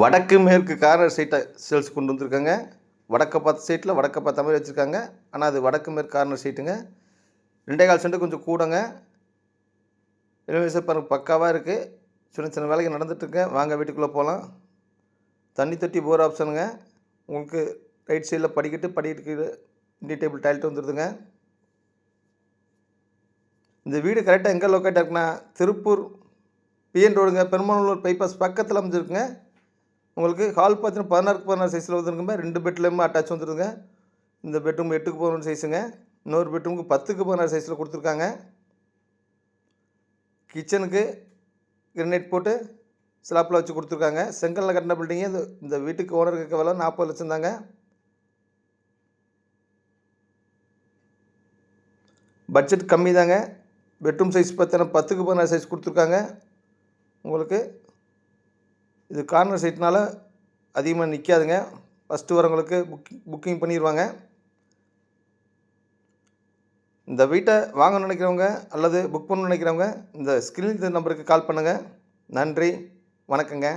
வடக்கு மேற்கு கார்னர் சைட்டை சேல்ஸ் கொண்டு வந்திருக்காங்க. வடக்க பார்த்த சைட்டில் வடக்க பார்த்த மாதிரி வச்சுருக்காங்க. ஆனால் அது வடக்கு மேற்கு கார்னர் சைட்டுங்க ரெண்டே கால் சென்ட்டு கொஞ்சம் கூடங்க. எலிவேஷன் பக்காவாக இருக்குது சின்ன சின்ன வேலைக்கு நடந்துட்டுருங்க வாங்க வீட்டுக்குள்ளே போகலாம் தண்ணி தொட்டி போர் ஆப்ஷனுங்க உங்களுக்கு ரைட் சைடில் படிக்கட்டு படிக்கட்டு இண்டி டேபிள் டாய்லெட் வந்துடுதுங்க இந்த வீடு கரெக்டாக எங்கே லொக்கேட் இருக்குன்னா திருப்பூர் பிஎன் ரோடுங்க பெருமாநல்லூர் பைபாஸ் பக்கத்தில் அமைஞ்சிருக்குங்க. உங்களுக்கு ஹால் பார்த்தீங்கன்னா பதினாறுக்கு பதினாறு சைஸில் வந்துருக்குங்க ரெண்டு பெட்லேயுமே அட்டாச் வந்துருங்க. இந்த பெட்ரூம் எட்டுக்கு பதினொன்று சைஸுங்க இன்னொரு பெட்ரூமுக்கு பத்துக்கு பதினாறு சைஸில் கொடுத்துருக்காங்க. கிச்சனுக்கு கிரனைட் போட்டு ஸ்லாப்பில் வச்சு கொடுத்துருக்காங்க. செங்கலில் கட்டின பில்டிங்கு இந்த இந்த வீட்டுக்கு ஓனர் இருக்க விலை நாற்பது லட்சம் தாங்க. பட்ஜெட் கம்மி தாங்க பெட்ரூம் சைஸ் பார்த்தீங்கன்னா பத்துக்கு பதினாறு சைஸ் கொடுத்துருக்காங்க. உங்களுக்கு இது கார்னர் சீட்னால் அதிகமாக நிற்காதுங்க ஃபஸ்ட்டு வரவங்களுக்கு புக்கிங் புக்கிங் பண்ணிடுவாங்க இந்த வீட்டை வாங்கணும்னு நினைக்கிறவங்க அல்லது புக் பண்ணணும்னு நினைக்கிறவங்க இந்த ஸ்க்ரீன் நம்பருக்கு கால் பண்ணுங்கள் நன்றி. வணக்கங்க.